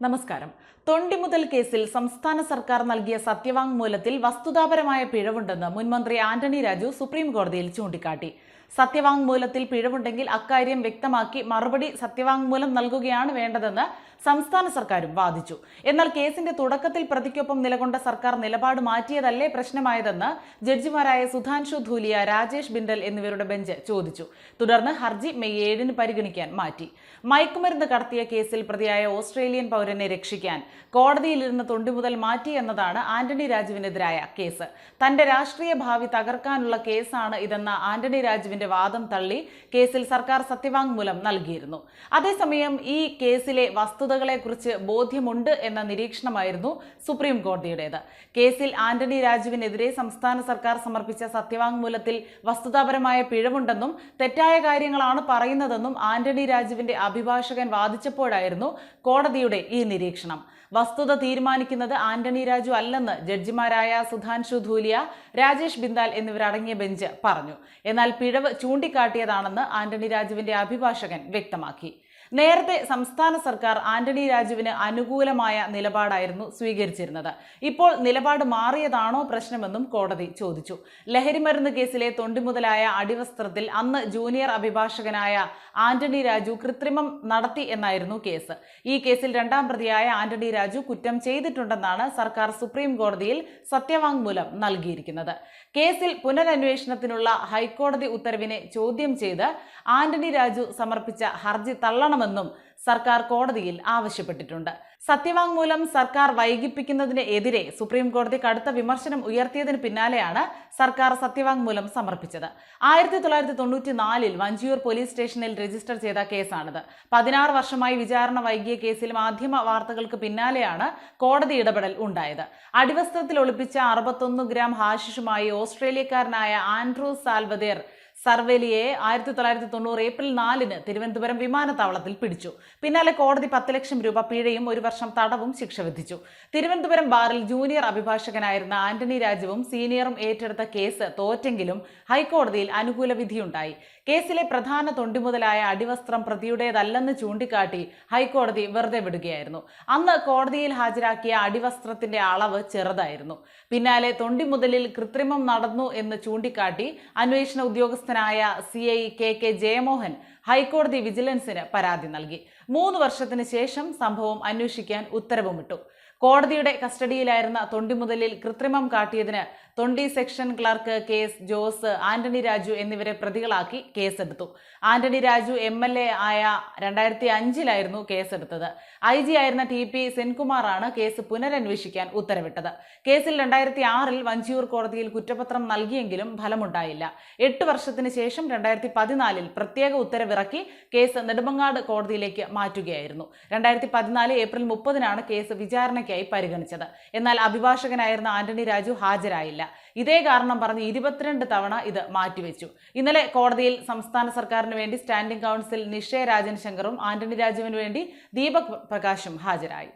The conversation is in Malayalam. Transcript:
നമസ്കാരം. തൊണ്ടി മുതൽ കേസിൽ സംസ്ഥാന സർക്കാർ നൽകിയ സത്യവാങ്മൂലത്തിൽ വസ്തുതാപരമായ പിഴവുണ്ടെന്ന് മുൻമന്ത്രി ആന്റണി രാജു സുപ്രീം കോടതിയിൽ ചൂണ്ടിക്കാട്ടി. സത്യവാങ്മൂലത്തിൽ പിഴവുണ്ടെങ്കിൽ അക്കാര്യം വ്യക്തമാക്കി മറുപടി സത്യവാങ്മൂലം നൽകുകയാണ് വേണ്ടതെന്ന് സംസ്ഥാന സർക്കാരും വാദിച്ചു. എന്നാൽ കേസിന്റെ തുടക്കത്തിൽ പ്രതിക്കൊപ്പം നിലകൊണ്ട സർക്കാർ നിലപാട് മാറ്റിയതല്ലേ പ്രശ്നമായതെന്ന് ജഡ്ജിമാരായ സുധാൻഷു ധൂലിയ രാജേഷ് ബിൻഡൽ എന്നിവരുടെ ബെഞ്ച് ചോദിച്ചു. തുടർന്ന് ഹർജി മെയ് ഏഴിന് പരിഗണിക്കാൻ മാറ്റി. മയക്കുമരുന്ന് കടത്തിയ കേസിൽ പ്രതിയായ ഓസ്ട്രേലിയൻ പൗരനെ രക്ഷിക്കാൻ കോടതിയിലിരുന്ന് തൊണ്ടിമുതൽ മാറ്റി എന്നതാണ് ആന്റണി രാജുവിനെതിരായ കേസ്. തന്റെ രാഷ്ട്രീയ ഭാവി തകർക്കാനുള്ള കേസാണ് ഇതെന്ന ആന്റണി രാജുവിന്റെ വാദം തള്ളി കേസിൽ സർക്കാർ സത്യവാങ്മൂലം നൽകിയിരുന്നു. അതേസമയം ഈ കേസിലെ വസ്തുതകളെക്കുറിച്ച് ബോധ്യമുണ്ട് എന്ന നിരീക്ഷണമായിരുന്നു സുപ്രീം കോടതിയുടേത് കേസിൽ ആന്റണി രാജുവിനെതിരെ സംസ്ഥാന സർക്കാർ സമർപ്പിച്ച സത്യവാങ്മൂലത്തിൽ വസ്തുതാപരമായ പിഴവുണ്ടെന്നും തെറ്റായ കാര്യങ്ങളാണ് പറയുന്നതെന്നും ആന്റണി രാജുവിന്റെ അഭിഭാഷകൻ വാദിച്ചപ്പോഴായിരുന്നു കോടതിയുടെ ഈ നിരീക്ഷണം. വസ്തുത തീരുമാനിക്കുന്നത് ആന്റണി രാജു അല്ലെന്ന് ജഡ്ജിമാരായ സുധാൻഷു ധൂലിയ രാജേഷ് ബിന്ദാൽ എന്നിവരടങ്ങിയ ബെഞ്ച് പറഞ്ഞു. എന്നാൽ പിഴവ് ചൂണ്ടിക്കാട്ടിയതാണെന്ന് ആന്റണി രാജുവിന്റെ അഭിഭാഷകൻ വ്യക്തമാക്കി. നേരത്തെ സംസ്ഥാന സർക്കാർ ആന്റണി രാജുവിന് അനുകൂലമായ നിലപാടായിരുന്നു സ്വീകരിച്ചിരുന്നത്. ഇപ്പോൾ നിലപാട് മാറിയതാണോ പ്രശ്നമെന്നും കോടതി ചോദിച്ചു. ലഹരിമരുന്ന് കേസിലെ തൊണ്ടിമുതലായ അടിവസ്ത്രത്തിൽ അന്ന് ജൂനിയർ അഭിഭാഷകനായ ആന്റണി രാജു കൃത്രിമം നടത്തി എന്നായിരുന്നു കേസ്. ഈ കേസിൽ രണ്ടാം പ്രതിയായ ആന്റണി രാജു കുറ്റം ചെയ്തിട്ടുണ്ടെന്നാണ് സർക്കാർ സുപ്രീം കോടതിയിൽ സത്യവാങ്മൂലം നൽകിയിരിക്കുന്നത്. കേസിൽ പുനരന്വേഷണത്തിനുള്ള ഹൈക്കോടതി ഉത്തരവിനെ ചോദ്യം ചെയ്ത് ആന്റണി രാജു സമർപ്പിച്ച ഹർജി തള്ളണമെന്നും സർക്കാർ കോടതിയിൽ ആവശ്യപ്പെട്ടിട്ടുണ്ട്. സത്യവാങ്മൂലം സർക്കാർ വൈകിപ്പിക്കുന്നതിന് എതിരെ സുപ്രീം കോടതി കടുത്ത വിമർശനം ഉയർത്തിയതിന് പിന്നാലെയാണ് സർക്കാർ സത്യവാങ്മൂലം സമർപ്പിച്ചത്. ആയിരത്തി തൊള്ളായിരത്തി തൊണ്ണൂറ്റി നാലിൽ വഞ്ചിയൂർ പോലീസ് സ്റ്റേഷനിൽ രജിസ്റ്റർ ചെയ്ത കേസാണിത്. പതിനാറ് വർഷമായി വിചാരണ വൈകിയ കേസിൽ മാധ്യമ വാർത്തകൾക്ക് പിന്നാലെയാണ് കോടതി ഇടപെടൽ ഉണ്ടായത്. അടിവസ്ത്രത്തിൽ ഒളിപ്പിച്ച അറുപത്തൊന്ന് ഗ്രാം ഹാഷിഷുമായി ഓസ്ട്രേലിയക്കാരനായ ആൻഡ്രൂ സാൽവദേർ സർവേലിയെ ആയിരത്തി തൊള്ളായിരത്തി തൊണ്ണൂറ് ഏപ്രിൽ നാലിന് തിരുവനന്തപുരം വിമാനത്താവളത്തിൽ പിടിച്ചു. പിന്നാലെ കോടതി പത്ത് ലക്ഷം രൂപ പിഴയും ഒരു വർഷം തടവും ശിക്ഷ വിധിച്ചു. തിരുവനന്തപുരം ബാറിൽ ജൂനിയർ അഭിഭാഷകനായിരുന്ന ആന്റണി രാജുവും സീനിയറും ഏറ്റെടുത്ത കേസ് തോറ്റെങ്കിലും ഹൈക്കോടതിയിൽ അനുകൂല വിധിയുണ്ടായി. കേസിലെ പ്രധാന തൊണ്ടിമുതലായ അടിവസ്ത്രം പ്രതിയുടേതല്ലെന്ന് ചൂണ്ടിക്കാട്ടി ഹൈക്കോടതി വെറുതെ വിടുകയായിരുന്നു. അന്ന് കോടതിയിൽ ഹാജരാക്കിയ അടിവസ്ത്രത്തിന്റെ അളവ് ചെറുതായിരുന്നു. പിന്നാലെ തൊണ്ടിമുതലിൽ കൃത്രിമം നടന്നു എന്ന് ചൂണ്ടിക്കാട്ടി അന്വേഷണ ഉദ്യോഗസ്ഥനായ C I K K Jayamohan ഹൈക്കോടതി വിജിലൻസിന് പരാതി നൽകി. മൂന്ന് വർഷത്തിന് ശേഷം സംഭവം അന്വേഷിക്കാൻ ഉത്തരവുമിട്ടു. കോടതിയുടെ കസ്റ്റഡിയിലായിരുന്ന തൊണ്ടിമുതലിൽ കൃത്രിമം കാട്ടിയതിന് തൊണ്ടി section clerk K S Jose Antony Raju എന്നിവരെ പ്രതികളാക്കി കേസെടുത്തു. Antony Raju M L A ആയ രണ്ടായിരത്തി അഞ്ചിലായിരുന്നു കേസെടുത്തത്. ഐ ജി ആയിരുന്ന ടി പി സെൻകുമാറാണ് കേസ് പുനരന്വേഷിക്കാൻ ഉത്തരവിട്ടത്. കേസിൽ രണ്ടായിരത്തി ആറിൽ വഞ്ചിയൂർ കോടതിയിൽ കുറ്റപത്രം നൽകിയെങ്കിലും ഫലമുണ്ടായില്ല. എട്ട് വർഷത്തിന് ശേഷം രണ്ടായിരത്തി പതിനാലിൽ പ്രത്യേക ഉത്തരവിറക്കി കേസ് നെടുമങ്ങാട് കോടതിയിലേക്ക് മാറ്റുകയായിരുന്നു. രണ്ടായിരത്തി പതിനാല് ഏപ്രിൽ മുപ്പതിനാണ് കേസ് വിചാരണയ്ക്കായി പരിഗണിച്ചത്. എന്നാൽ അഭിഭാഷകനായിരുന്ന ആന്റണി രാജു ഹാജരായില്ല. ഇതേ കാരണം പറഞ്ഞ് ഇരുപത്തിരണ്ട് തവണ ഇത് മാറ്റിവെച്ചു. ഇന്നലെ കോടതിയിൽ സംസ്ഥാന സർക്കാരിന് വേണ്ടി സ്റ്റാൻഡിംഗ് കൗൺസിൽ നിഷയ രാജൻ ശങ്കറും ആന്റണി രാജുവിന് വേണ്ടി ദീപക് പ്രകാശും ഹാജരായി.